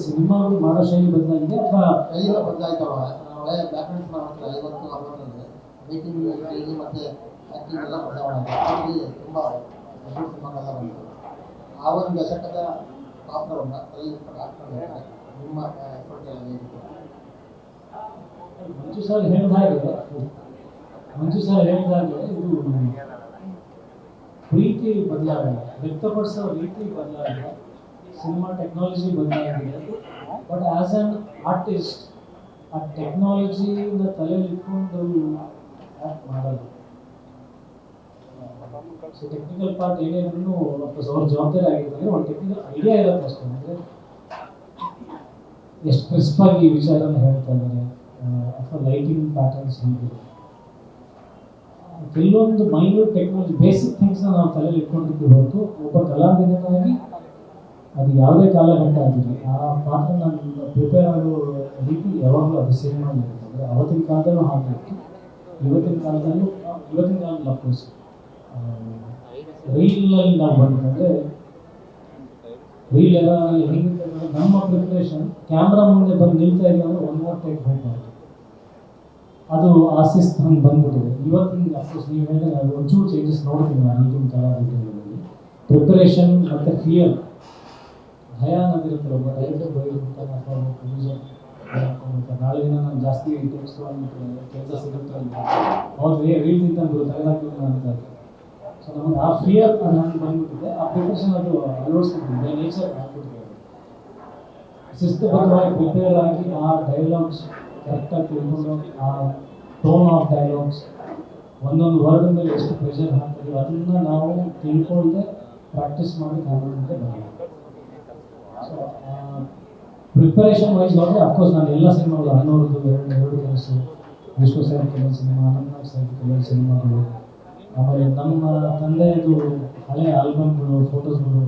ಸಿನಿಮಾಗಳು ಮಾಡೋ ಶೈಲಿ ಬದಲಾಗಿದೆ ಅಥವಾ ಬದಲಾಯ್ತವ ಒಳ್ಳೆ ಬ್ಯಾಕ್ಗ್ರೌಂಡ್ಸ್ ಮಾಡ್ತಾರೆ ಐವತ್ತು ಅರವತ್ತರಲ್ಲಿ ಮೇಕಿಂಗ್ ಶೈಲಿ ಮತ್ತೆ ಆ್ಯಕ್ಟಿಂಗ್ ಎಲ್ಲ ಬದಲಾವಣೆ ಅದರಲ್ಲಿ ತುಂಬ ದೊಡ್ಡ ಸಿನಿಮಾಗಳೆಲ್ಲ ಬಂತು ಆ ಒಂದು ದಶಕದ ಪಾತ್ರವನ್ನು ನಿಮ್ಮ ಎಫರ್ಟ್ ಎಲ್ಲ ಹೇಗಿತ್ತು ಮಂಜು ಸರ್ ಹೇಳಿದ ಹಾಗೆ ಮಂಜು ಸರ್ ಹೇಳಿದ ಹಾಗೆ ಇದು ಪ್ರೀತಿ ಬದಲಾಗಿದೆ ವ್ಯಕ್ತಪಡಿಸೋ ರೀತಿ ಬದಲಾಗಿದೆ ಸಿನಿಮಾ ಟೆಕ್ನಾಲಜಿ ಬದಲಾಗಿದೆ ಬಟ್ ಆ್ಯಸ್ ಆನ್ ಆರ್ಟಿಸ್ಟ್ ಆ ಟೆಕ್ನಾಲಜಿಯಿಂದ ತಲೆಯಲ್ಲಿ ಇಟ್ಕೊಂಡು ಆ್ಯಕ್ಟ್ ಮಾಡಲ್ಲ. ಸೊ ಟೆಕ್ನಿಕಲ್ ಪಾರ್ಟ್ ಏನೇನು ಅವ್ರ ಜವಾಬ್ದಾರಿ ಆಗಿರ್ತದೆ ಒಂದು ಟೆಕ್ನಿಕಲ್ ಐಡಿಯಾ ಇರುತ್ತೆ ಅಷ್ಟೇ ಅಂದರೆ ಎಷ್ಟು ಕ್ರಿಸ್ಪ್ ಆಗಿ ಈ ವಿಚಾರನ ಹೇಳ್ತಾ ಇದ್ದಾರೆ. ಅಥವಾ ಲೈಟಿಂಗ್ ಪ್ಯಾಟರ್ನ್ಸ್ ಹೇಗಿದೆ ಕೆಲವೊಂದು ಮೈನ್ಯೂಟ್ ಟೆಕ್ನಾಲಜಿ ಬೇಸಿಕ್ ಥಿಂಗ್ಸ್ನ ನಾವು ತಲೆಯಲ್ಲಿ ಇಟ್ಕೊಂಡಿದ್ದು ಹೊರತು ಒಬ್ಬ ಕಲಾವಿದನಾಗಿ ಅದು ಯಾವುದೇ ಕಾಲಘಟ್ಟ ಆಗಿರಲಿ, ಆ ಪಾತ್ರ ನಾನು ಪ್ರಿಪೇರ್ ಆಗೋ ರೀತಿ ಯಾವಾಗಲೂ ಅದು ಸೇಮ್ ಆಗಿರುತ್ತೆ ಅವತ್ತಿನ ಕಾಲದಲ್ಲೂ ಹಾಗೆ ಇವತ್ತಿನ ಕಾಲದಲ್ಲೂ ಇವತ್ತಿನ ಕಾಲದಲ್ಲಿ ಅಫ್ಕೋರ್ಸ್ ರೀಲಲ್ಲಿ ನಾವು ಬಂದ್ರೆ ರೀಲ್ ಎಲ್ಲ ಹೆಂಗಿರುತ್ತೆ ಅಂದ್ರೆ ನಮ್ಮ ಪ್ರಿಪ್ರೇಷನ್ ಕ್ಯಾಮ್ರಾ ಮುಂದೆ ಬಂದು ನಿಲ್ತಾ ಇಲ್ಲ ಅಂದ್ರೆ ಒನ್ ಮೋರ್ ಟೇಕ್ ಬೇಕಾಗುತ್ತೆ ಅದು ಆ ನಂಗೆ ಬಂದ್ಬಿಟ್ಟಿದೆ. ಇವತ್ತಿನ ಅಫ್ಕೋರ್ಸ್ ನೀವು ಹೇಳಿದ್ರೆ ನಾನು ಒಂಚೂರು ಚೇಂಜಸ್ ನೋಡ್ತೀನಿ ನಾನು ಈಗಿನ ಕಲಾವಿದರಲ್ಲಿ ಪ್ರಿಪರೇಷನ್ ಮತ್ತು ಫಿಯರ್ ಭಯ ಇರುತ್ತೆ ಒಬ್ಬ ರೈತರು ಬೈದಿರ್ತಾನೆ ಅಥವಾ ಒಬ್ಬ ಪ್ರೊಡ್ಯೂಸರ್. ನಾಳೆ ದಿನ ನಾನು ಜಾಸ್ತಿ ಟೆಕ್ಸ್ಟ್ ಕೆಲಸ ಸಿಗುತ್ತೆ ಅಂತ. ಅವ್ರು ರೀಲ್ ತಿಂತ ತೆಗೆದಾಕ್ಬಿಟ್ಟು ಅಂತ ಸೊ ನಮಗೆ ಆ ಫ್ರೀಯಾಗಿ ನಾನು ಬಂದ್ಬಿಟ್ಟಿದೆ. ಆ ಪ್ರಿಪರೇಷನ್ ಅದು ಅಳವಡಿಸ್ಕೊಂಡಿದ್ದೆ ನೇಚರ್ ಹಾಕ್ಬಿಟ್ಟಿದೆ. ಶಿಸ್ತುಬದ್ಧವಾಗಿ ಪ್ರಿಪೇರ್ ಆಗಿ ಆ ಡೈಲಾಗ್ಸ್ ಕರೆಕ್ಟಾಗಿ ತಿಳ್ಕೊಂಡು ಆ ಟೋನ್ ಆಫ್ ಡೈಲಾಗ್ಸ್ ಒಂದೊಂದು ವರ್ಡ್ ಮೇಲೆ ಎಷ್ಟು ಪ್ರೆಷರ್ ಹಾಕ್ತೀವಿ ಅದನ್ನ ನಾವು ತಿಳ್ಕೊಳ್ದೆ ಪ್ರಾಕ್ಟೀಸ್ ಮಾಡಿ ಮುಂದೆ ಬರಲ್ಲ ಪ್ರಿಪರೇಷನ್ ವೈಸ್ ಹೋದರೆ ಅಫ್ಕೋರ್ಸ್ ನಾನು ಎಲ್ಲ ಸಿನಿಮಾಗಳು ಹನ್ನೂರದ್ದು ಎರಡು ಎರಡು ಕೆಲಸು, ವಿಶ್ವ ಕೆಲವು ಸಿನಿಮಾ ಅನಂತನಾಗ್ ಸೇವೆ ಕೆಲವು ಸಿನಿಮಾಗಳು ಆಮೇಲೆ ನಮ್ಮ ತಂದೆಯದು ಹಳೆ ಆಲ್ಬಮ್ಗಳು ಫೋಟೋಸ್ಗಳು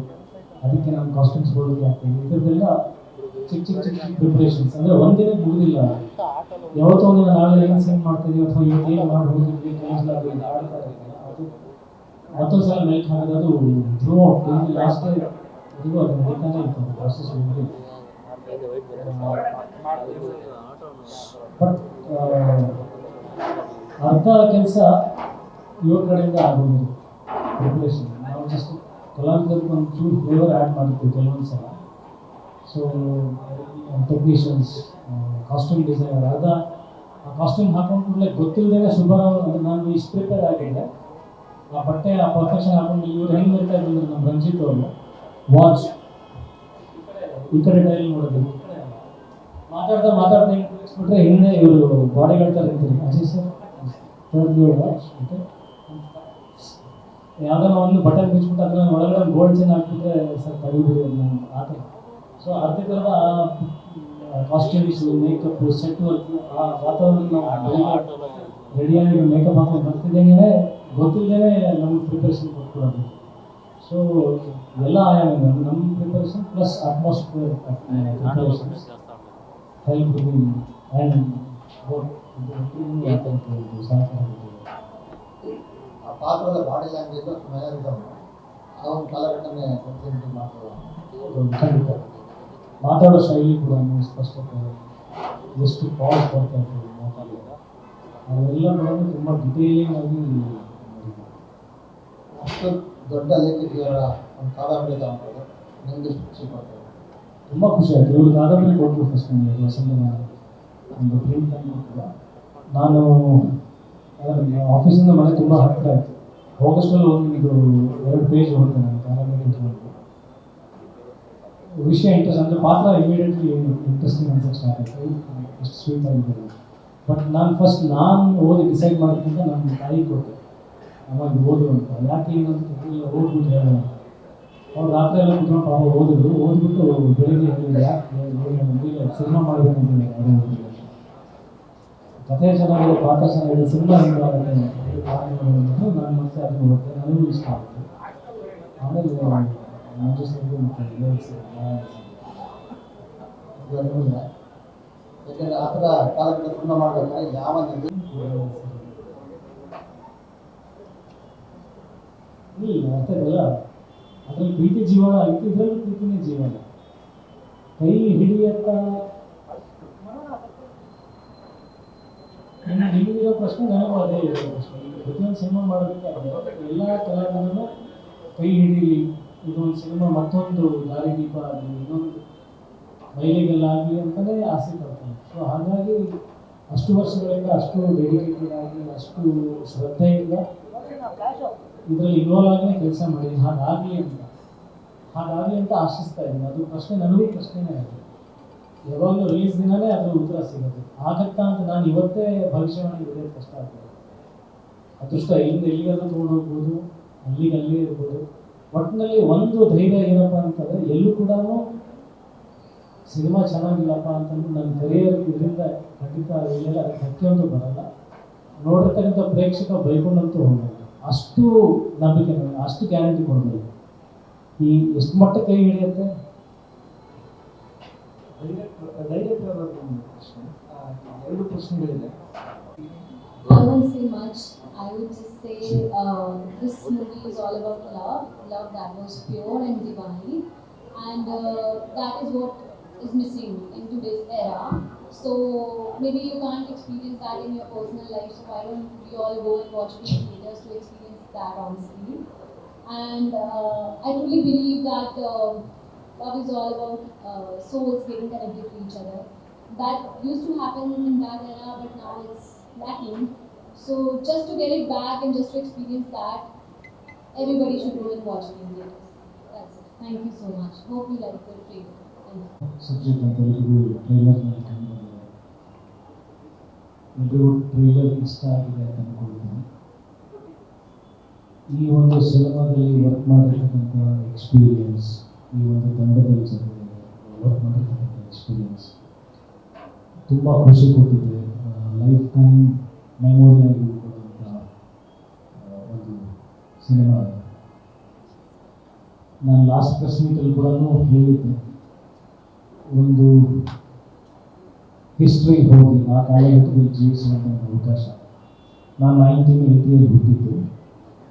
ಅದಕ್ಕೆ ನಮ್ಮ ಕಾಸ್ಟ್ಯೂಮ್ಸ್ಗಳಿಗೆ ಆಗ್ತದೆ ಇದರದ್ದೆಲ್ಲ ಚಿಕ್ಕ ಚಿಕ್ಕ ಚಿಕ್ಕ ಪ್ರಿಪ್ರೇಷನ್ಸ್ ಅಂದರೆ ಒಂದಿನ ಮುಗಿದಿಲ್ಲ. ಯಾವತ್ತೋ ಒಂದಿನ ನಾಳೆ ಏನು ಸೆಂಡ್ ಮಾಡ್ತಿದ್ವಿ ಅಥವಾ ಇವತ್ತು ಏನು ಮಾಡಿ ಹೋಗಿದ್ವಿ ಕೆಲಸ ಅದು ಆಡ್ತಾ ಇರುತ್ತೆ ಅದು ಮತ್ತೊಂದು ಸಲ ಮೆಲ್ಕ್ ಹಾಕಿದ್ರೆ ಅದು ಥ್ರೂ ಔಟ್ ಲಾಸ್ಟ್ ಇದು ಅದು ನಡೀತಾನೆ ಇತ್ತು ಪ್ರಾಸೆಸ್ ಬಟ್ ಅರ್ಧ ಕೆಲಸ ಕಡೆಯಿಂದ ಆಗೋದು. ಪ್ರಿಪ್ರೇಷನ್ ನಾವು ಜಸ್ಟ್ ಕಲಾವಿದರಿಗೆ ಒಂದು ಚೂರು ಫ್ಲೇವರ್ ಆ್ಯಡ್ ಮಾಡಿರ್ತೀವಿ ಕೆಲವೊಂದು ಸಲ. ಸೊ ಟೆಕ್ನಿಷಿಯನ್ಸ್ ಕಾಸ್ಟ್ಯೂಮ್ ಡಿಸೈನರ್ ಅರ್ಧ, ಆ ಕಾಸ್ಟ್ಯೂಮ್ ಹಾಕೊಂಡು ಕೂಡಲೇ ಗೊತ್ತಿಲ್ಲದೇ ಅಂದ್ರೆ ನಾನು ಇಷ್ಟು ಪ್ರಿಪೇರ್ ಆಗಿದ್ದೆ ಆ ಬಟ್ಟೆ, ಆ ಪರ್ಫೆಕ್ಷನ್ ಹಾಕೊಂಡು ಇವ್ರು ಹೆಂಗೆ ಬರ್ತಾ ಇದ್ರು ಅಂದ್ರೆ ನಮ್ಮ ರಂಜಿತ್ ಅವರು ವಾಚ್ ಈ ಕಡೆ ಡೈಲ್ ನೋಡೋದು ಮಾತಾಡ್ತಾ ಮಾತಾಡ್ತಾ ತಿರ್ಗಿಸ್ಬಿಟ್ರೆ ಹಿಂದೆ ಇವರು ಬಾಡಿ ಇರ್ತಾರೆ ಅಜಯ್ ಸರ್ ಥರ್ಡ್ ವಾಚ್ ಅಂತ ಯಾವ್ದಾರ ಒಂದು ಬಟನ್ ಬಿಚ್ಬಿಟ್ಟು ಅದನ್ನ ಒಳಗಡೆ ಒಂದು ಗೋಲ್ಡ್ ಚೈನ್ ಹಾಕ್ಬಿಟ್ರೆ ಸರ್ ಅದನ್ನ ಆ ಥರ ಸೊ ಅದೇ ಥರದ ಆ ಕಾಸ್ಟ್ಯೂಮ್ಸ್ ಮೇಕಪ್ ಸೆಟ್ ವರ್ಕ್ ಆ ವಾತಾವರಣ ರೆಡಿಯಾಗಿ ಮೇಕಪ್ ಹಾಕೊಂಡು ಬರ್ತಿದ್ದಂಗೆ ಗೊತ್ತಿಲ್ಲದೇ ನಮ್ಗೆ ಪ್ರಿಪ್ರೇಷನ್ ಕೊಟ್ಕೊಡೋದು ಸೊ ಎಲ್ಲ ಆಯಾಮ ನಮ್ಮ preparation plus atmosphere preparations help and ಆ ಪಾತ್ರದ ಬಾಡಿ ಲ್ಯಾಂಗ್ವೇಜ್ ಮ್ಯಾನರಿಸಮ್ ಆ ಒಂದು ಕಾಲಘಟ್ಟನೇ ರೆಪ್ರೆಸೆಂಟ್ ಮಾಡ್ತಾರೆ ಖಂಡಿತ ಮಾತಾಡೋ ಶೈಲಿ ಕೂಡ ಸ್ಪಷ್ಟತೆ ಎಷ್ಟು ಪಾಸ್ ಬರ್ತಾ ಇರ್ತದೆ ಮಾತಾಡೋದು ಅವೆಲ್ಲ ನೋಡೋದು ತುಂಬ ಡಿಟೇಲಿಂಗ್ ಆಗಿ ಮಾಡಿದ್ದಾರೆ. ಅಷ್ಟು ದೊಡ್ಡ ಲೇಖಕಿಯರ ಒಂದು ಕಾದಂಬರಿ ತಗೊಂಡು ನಿಮ್ಗೆ ಖುಷಿ ಪಡ್ತೇವೆ ತುಂಬ ಖುಷಿ ಆಯ್ತು. ಇವರು ಕಾದಂಬರಿ ಕೊಟ್ಟರು ಫಸ್ಟ್ ವಸಂತ ಒಂದು ಪ್ರಿಂಟ್ ತಂದು ನಾನು ಆಫೀಸಿಂದ ಮನೆ ತುಂಬ ಹತ್ತಿರ ಆಯಿತು ಆಗಸ್ಟಲ್ಲಿ ಒಂದು ಇದು ಎರಡು ಪೇಜ್ ನಾನು, ಕಾದಂಬರಿ ತಗೊಂಡು ವಿಷಯ ಇಂಟ್ರೆಸ್ಟ್ ಅಂದರೆ ಪಾತ್ರ ಇಮಿಡಿಯೇಟ್ಲಿ ಇಂಟ್ರೆಸ್ಟಿಂಗ್ ಅಂತ ಸ್ಟಾರ್ಟ್ ಆಯಿತು. ಸ್ವೀಟ್ ಬಟ್ ನಾನು ಫಸ್ಟ್ ನಾನು ಓದಿ ಡಿಸೈಡ್ ಮಾಡೋದಕ್ಕಿಂತ ನಾನು ತಾಯಿ ಕೊಟ್ಟೆ. ಅವಾಗ ಓದು ಅಂತ ಯಾಕೆ ಇಲ್ಲ ಓದ್ಬಿಟ್ಟು ಹೇಳೋಣ. ಅವ್ರು ರಾತ್ರಿ ಎಲ್ಲ ಕುತ್ಕೊಂಡು ಪಾಪ ಓದಿದ್ರು ಓದ್ಬಿಟ್ಟು ಬೆಳಿಗ್ಗೆ ಹೇಳಿದ್ರು ಸಿನಿಮಾ ಮಾಡಬೇಕು ಕಥೆ ಚೆನ್ನಾಗಿದೆ ಪಾಠ ಚೆನ್ನಾಗಿದೆ ಸಿನಿಮಾ ಹಿಂಗಾಗುತ್ತೆ ನಾನು ಮತ್ತೆ ಅದನ್ನು ನೋಡುತ್ತೆ ನನಗೂ ಇಷ್ಟ ಆಗುತ್ತೆ. ಆಮೇಲೆ ಮಂಜು ಸರ್ಗೂ ಮತ್ತು ನಿಮಗೆ ಯಾಕಂದ್ರೆ ಆ ಥರ ಕಾಲಕ್ಕೆ ಸಿನಿಮಾ ಮಾಡ್ಬೇಕಾದ್ರೆ ಯಾವ ನಿರ್ದೇಶ ಇಲ್ಲ ಅದರಲ್ಲಿ ಪ್ರೀತಿ ಜೀವನ ಇದರಲ್ಲೂ ಪ್ರೀತಿನೇ ಜೀವನ ಕೈ ಹಿಡಿಯತ್ತ ನಿಮಗಿರೋ ಪ್ರಶ್ನೆ ನನಗೂ ಅದೇ ಇರೋ ಪ್ರಶ್ನೆ ಪ್ರತಿಯೊಂದು ಸಿನಿಮಾ ಮಾಡೋದಕ್ಕೆ ಎಲ್ಲ ಕಲಾವಿದರು ಕೈ ಹಿಡೀಲಿ ಇದೊಂದು ಸಿನಿಮಾ ಮತ್ತೊಂದು ದಾರಿದೀಪ ಆಗಲಿ ಇನ್ನೊಂದು ಮೈಲಿಗಲ್ಲಾಗಲಿ ಅಂತಲೇ ಆಸೆ ಪಡ್ತಾರೆ ಸೊ ಹಾಗಾಗಿ ಅಷ್ಟು ವರ್ಷಗಳಿಂದ ಅಷ್ಟು ಡೆಡಿಕೇಟೆಡ್ ಆಗಿ ಅಷ್ಟು ಶ್ರದ್ಧೆಯಿಂದ ಇದರಲ್ಲಿ ಇನ್ವಾಲ್ವ್ ಆಗಲಿ ಕೆಲಸ ಮಾಡಿದ್ದೀನಿ. ಹಾಗಾಗಲಿ ಅಂತ. ಹಾಗಾಗಿ ಅಂತ ಆಶಿಸ್ತಾ ಇದ್ದೀನಿ. ಅದು ಪ್ರಶ್ನೆ, ನನಗೂ ಪ್ರಶ್ನೆನೇ ಆಗಿದೆ ಯಾವಾಗಲೂ ರಿಲೀಸ್ ದಿನವೇ ಅದರ ಉತ್ತರ ಸಿಗುತ್ತೆ. ಆಗತ್ತಾ ಅಂತ ನಾನು ಇವತ್ತೇ ಭವಿಷ್ಯವಾಣಿ ಬರೆಯೋದು ಕಷ್ಟ ಆಗ್ತದೆ ಅದೃಷ್ಟ ಇಲ್ಲಿಂದ ಎಲ್ಲಿಗಾದ್ರೂ ತೊಗೊಂಡು ಹೋಗ್ಬೋದು ಅಲ್ಲಿಗೆ ಅಲ್ಲೇ ಇರ್ಬೋದು. ಒಟ್ಟಿನಲ್ಲಿ ಒಂದು ಧೈರ್ಯ ಏನಪ್ಪ ಅಂತಂದರೆ, ಎಲ್ಲೂ ಕೂಡ ಸಿನಿಮಾ ಚೆನ್ನಾಗಿಲ್ಲಪ್ಪ ಅಂತಂದು ನನ್ನ ಕರಿಯರ್ ಇದರಿಂದ ಖಂಡಿತ ಅದಕ್ಕೆ ಧಕ್ಕೆ ಅಂತೂ ಬರಲ್ಲ. ನೋಡಿರ್ತಕ್ಕಂಥ ಪ್ರೇಕ್ಷಕ ಬೈಕೊಂಡಂತೂ ಹೋಗಲ್ಲ ಅಷ್ಟು ನಂಬಿಕೆ ನನಗೆ ಅಷ್ಟು ಗ್ಯಾರಂಟಿ ಕೊಡಬೇಕು ಈ ಎಷ್ಟು ಮಟ್ಟ ಕೈ ಹಿಡಿಯುತ್ತೆ ಡೈರೆಕ್ಟ್ ಒಂದು ಪ್ರಶ್ನೆ ಆ, ಎರಡು ಪ್ರಶ್ನೆಗಳಿದೆ I won't say much. I would just say uh, this movie is all about love, love that was pure and divine, and uh, that is what is missing in today's era. So maybe you can't experience that in your personal life. So why don't we all go and watch in theaters to experience that on screen? And uh, I truly believe that uh, love is all about uh, souls getting connected to each other. That used to happen in that era, but now it's lacking. So just to get it back and just to experience that, everybody should go and watch it in theaters. That's it. Thank you so much. Hope you like the trailer. Thank you. ಎಲ್ರಿಗೂ trailer ಇಷ್ಟ ಆಗಿದೆ ಅಂತ ಅಂದ್ಕೊಳ್ತೀನಿ ಈ ಒಂದು ಸಿನಿಮಾದಲ್ಲಿ work ಮಾಡಿರ್ತಕ್ಕಂಥ experience ಈ ಒಂದು ತಂಡದಲ್ಲಿ ವರ್ಕ್ ಮಾಡಿರ್ತಕ್ಕಂಥ ಎಕ್ಸ್ಪೀರಿಯನ್ಸ್ ತುಂಬ ಖುಷಿ ಕೊಟ್ಟಿದೆ. ಲೈಫ್ ಟೈಮ್ ಮೆಮೊರಿ ಆಗಿ ಒಂದು ಸಿನಿಮಾ ನಾನು ಲಾಸ್ಟ್ ಪ್ರೆಸ್ ಮೀಟಲ್ಲಿ ಕೂಡ ಹೇಳಿದ್ದೆ. ಒಂದು ಹಿಸ್ಟ್ರಿ ಹೋಗಿ ಆ ಕಾಲಘಟ್ಟದಲ್ಲಿ ಜೀವಿಸುವಂಥ ಒಂದು ಅವಕಾಶ. ನಾನು ನೈನ್ಟೀನ್ ಏಯ್ಟಿಯಲ್ಲಿ ಹುಟ್ಟಿದ್ದು.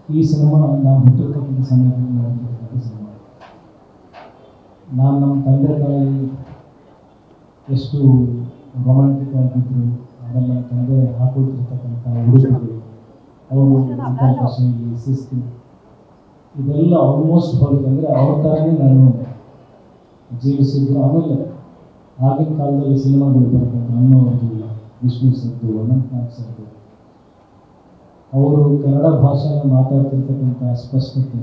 ಈ ಸಿನಿಮಾ ನಾನು ಹುಟ್ಟಿರ್ತಕ್ಕಂಥ ಸಮಯದಲ್ಲಿ ನೋಡಿರ್ತಕ್ಕಂಥ ಸಿನಿಮಾ ನಾನು ನಮ್ಮ ತಂದೆ ತಾಯಿ ಎಷ್ಟು ರೊಮ್ಯಾಂಟಿಕ್ ಆಗಿದ್ರು, ಆಮೇಲೆ ತಂದೆ ಹಾಕೊಳ್ತಿರ್ತಕ್ಕಂಥ ಉಡುಪುಗಳು ಅವರು ಶೈಲಿ ಶಿಸ್ತು ಇದೆಲ್ಲ ಆಲ್ಮೋಸ್ಟ್ ಹೋಗಿದೆ. ಅಂದರೆ ಅವ್ರ ಥರನೇ ನಾನು ಜೀವಿಸಿದ್ರು ಆಮೇಲೆ ಆಗಿನ ಕಾಲದಲ್ಲಿ ಸಿನಿಮಾಗಳು ಬರ್ತಕ್ಕಂಥ ಅನ್ನೋ ಒಂದು ವಿಷ್ಣು ಸರ್ದು ಅನಂತನಾಥ್ ಅವರು ಕನ್ನಡ ಭಾಷೆಯನ್ನು ಮಾತಾಡ್ತಿರ್ತಕ್ಕಂಥ ಸ್ಪಷ್ಟತೆ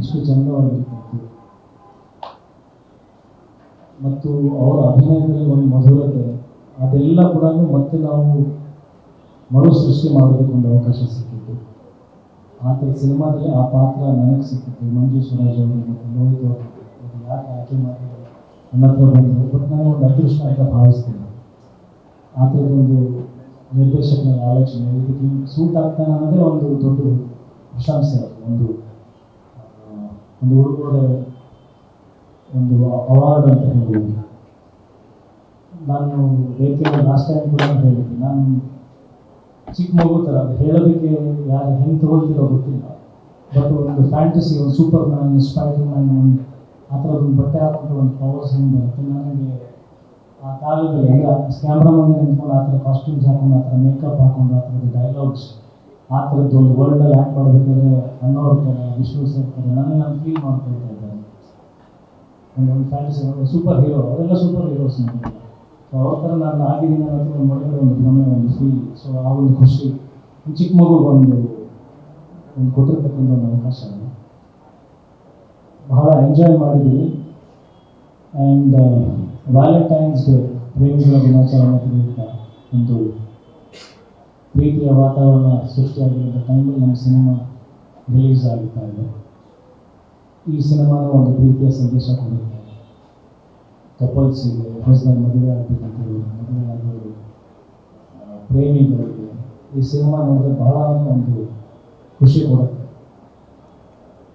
ಎಷ್ಟು ಚಂದವಾಗಿರ್ತಿತ್ತು ಮತ್ತು ಅವರ ಅಭಿನಯದಲ್ಲಿ ಒಂದು ಮಧುರತೆ, ಅದೆಲ್ಲ ಕೂಡ ಮತ್ತೆ ನಾವು ಮರು ಸೃಷ್ಟಿ ಮಾಡೋದಕ್ಕೆ ಒಂದು ಅವಕಾಶ ಸಿಕ್ಕಿತ್ತು ಆ ಥರ ಸಿನಿಮಾದಲ್ಲಿ ಆ ಪಾತ್ರ ನನಗೆ ಸಿಕ್ಕಿತ್ತು ಮಂಜು ಸ್ವರಾಜ್ ಅವರು ಮತ್ತು ಅವರು. ಯಾಕೆ ಆಯ್ಕೆ ಮಾಡಿದ್ರು? ನನ್ನ ಹತ್ರ ನಾನು ಒಂದು ಅದೃಷ್ಟ ಅಂತ ಭಾವಿಸ್ತೀನಿ ಆ ಥರದೊಂದು ನಿರ್ದೇಶಕನ ಆಲೋಚನೆ ಇದಕ್ಕೆ ಸೂಟ್ ಆಗ್ತಾನೆ ಅನ್ನೋದೇ ಒಂದು ದೊಡ್ಡ ಪ್ರಶಂಸೆ. ಒಂದು ಒಂದು ಹುಡುಗರ ಒಂದು ಅವಾರ್ಡ್ ಅಂತ ಹೇಳ್ಬೋದು ನಾನು ವೇದಿಕೆ ಲಾಸ್ಟ್ ಟೈಮ್ ಕೂಡ ಹೇಳಿದ್ದೆ ನಾನು ಚಿಕ್ಕ ಮಗು ಥರ ಅದು ಹೇಳೋದಕ್ಕೆ ಯಾರು ಹೆಂಗೆ ತಗೊಳ್ತೀರೋ ಗೊತ್ತಿಲ್ಲ ಬಟ್ ಒಂದು ಫ್ಯಾಂಟಸಿ ಒಂದು ಸೂಪರ್ ಮ್ಯಾನ್ ಸ್ಪೈಡರ್ ಮ್ಯಾನ್ ಒಂದು ಆ ಥರ ಒಂದು ಬಟ್ಟೆ ಹಾಕೊಂಡ್ರೆ ಒಂದು ಪವರ್ ಹೆಂಗೆ ಬರುತ್ತೆ ನನಗೆ ಆ ಕಾಲದಲ್ಲಿ ಅಂದರೆ ಕ್ಯಾಮ್ರಾ ಮುಂದೆ ನಿಂತ್ಕೊಂಡು ಆ ಥರ ಕಾಸ್ಟ್ಯೂಮ್ಸ್ ಹಾಕೊಂಡು, ಆ ಥರ ಮೇಕಪ್ ಹಾಕೊಂಡು, ಆ ಥರದ್ದು ಡೈಲಾಗ್ಸ್ ಆ ಥರದ್ದು ಒಂದು ವರ್ಲ್ಡಲ್ಲಿ ಆ್ಯಕ್ಟ್ ಮಾಡಬೇಕಾದ್ರೆ ನನ್ನ ಥರ ವಿಶ್ವಾಸ ಇರ್ತಾರೆ ನನಗೆ ನಾನು ಫೀಲ್ ಮಾಡ್ಕೊಳ್ತಾ ಇದ್ದಾರೆ ಒಂದು ಒಂದು ಫ್ಯಾಂಟಸಿ ಸೂಪರ್ ಹೀರೋ ಅವರೆಲ್ಲ ಸೂಪರ್ ಹೀರೋಸ್ ನನಗೆ ಸೊ ಅವ್ರ ಥರ ನಾನು ಆಗಿದ್ದೀನಿ ಅನ್ನೋದು ಒಂದು ಭ್ರಮೆ, ಒಂದು ಫೀಲ್ ಸೊ ಆ ಒಂದು ಖುಷಿ. ಚಿಕ್ಕ ಮಗು ಒಂದು ಒಂದು ಕೊಟ್ಟಿರ್ತಕ್ಕಂಥ ಒಂದು ಅವಕಾಶ. ಬಹಳ ಎಂಜಾಯ್ ಮಾಡಿದ್ವಿ ಆ್ಯಂಡ್ ವ್ಯಾಲೆಂಟೈನ್ಸ್ ಡೇ ಪ್ರೇಮಿಗಳ ದಿನಾಚರಣೆ ಕುರಿತ ಒಂದು ಪ್ರೀತಿಯ ವಾತಾವರಣ ಸೃಷ್ಟಿಯಾಗಿರುವಂಥ ಟೈಮಲ್ಲಿ ನಮ್ಮ ಸಿನಿಮಾ ರಿಲೀಸ್ ಆಗುತ್ತಾ ಇದೆ. ಈ ಸಿನಿಮಾನ ಒಂದು ಪ್ರೀತಿಯ ಸಂದೇಶ ಕೊಡುತ್ತೆ. ಕಪಲ್ಸಿಗೆ ಹೊಸದಾಗಿ ಮದುವೆ ಆಗಬೇಕಂತೇಳಿ ಮದುವೆ ಆಗೋರು ಪ್ರೇಮಿಗಳಿಗೆ ಈ ಸಿನಿಮಾ ನೋಡಿದ್ರೆ ಬಹಳ ಒಂದು ಖುಷಿ ಕೊಡುತ್ತೆ.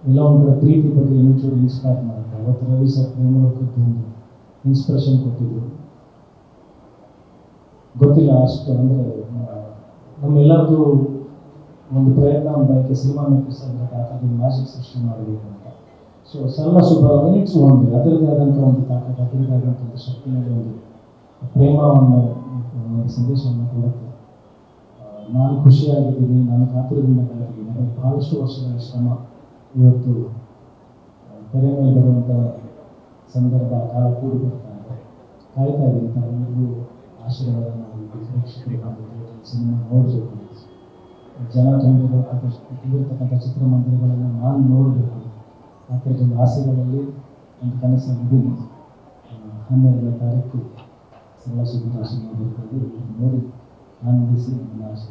ಎಲ್ಲ ಒಂದು ಕಡೆ ಪ್ರೀತಿ ಬಗ್ಗೆ ಇನ್ನೊಂಚೂರು ಇನ್ಸ್ಪೈರ್ ಮಾಡುತ್ತೆ. ಅವತ್ತು ರವಿ ಸರ್ ಪ್ರೇಮಲೋಕದ್ದು ಒಂದು ಇನ್ಸ್ಪಿರೇಷನ್ ಕೊಟ್ಟಿದ್ರು. ಗೊತ್ತಿಲ್ಲ ಅಷ್ಟು ಅಂದರೆ ನಮ್ಮೆಲ್ಲರದು ಒಂದು ಪ್ರಯತ್ನ ಬಯಕೆ ಸಿನಿಮಾ ಮೇಕರ್ಸ್ ಅಂದರೆ ಮ್ಯಾಜಿಕ್ ಸೃಷ್ಟಿ ಮಾಡಬೇಕು ಅಂತ. ಸೊ ಸರಳ ಸುಬ್ಬರಾವ್ ಇಟ್ಸ್ ಒಂದು ಅದರದೇ ಆದಂಥ ಒಂದು ತಾಕತ್ ಅದರದೇ ಆದಂಥ ಒಂದು ಶಕ್ತಿ ಒಂದು ಪ್ರೇಮವನ್ನು ಸಂದೇಶವನ್ನು ಕೊಡುತ್ತೆ. ನಾನು ಖುಷಿಯಾಗಿದ್ದೀನಿ, ನಾನು ಕಾತುರದಿಂದ ಯಾಕಂದ್ರೆ ಬಹಳಷ್ಟು ವರ್ಷಗಳ ಶ್ರಮ. ಇವತ್ತು ತೆರೆ ಮೇಲೆ ಬರುವಂಥ ಸಂದರ್ಭ ಕಾಲ ಕೂಡಿ ಬರ್ತಾ ಇದೆ. ಕಾಯ್ತಾ ಇದ್ದೀನಿ ತಾವೆಲ್ಲರಿಗೂ ಆಶೀರ್ವಾದ ಮಾಡಿ, ಪ್ರೇಕ್ಷಕರಿಗೆ ಸಿನಿಮಾ ನೋಡಬೇಕು. ಜನ ತುಂಬಿರತಕ್ಕಂಥ ತುಂಬಿರ್ತಕ್ಕಂಥ ಚಿತ್ರಮಂದಿರಗಳನ್ನು ನಾನು ನೋಡಬೇಕು. ಆ ಒಂದು ಆಸೆಗಳಲ್ಲಿ ಒಂದು ಕನಸು ಮುಗಿದು ಹನ್ನೆರಡನೇ ತಾರೀಕು ಎಲ್ಲ ಸುದ್ದಿ ನೋಡಬೇಕು ನೋಡಿ. ಆನಂದಿಸಿ ನನ್ನ ಆಶೆ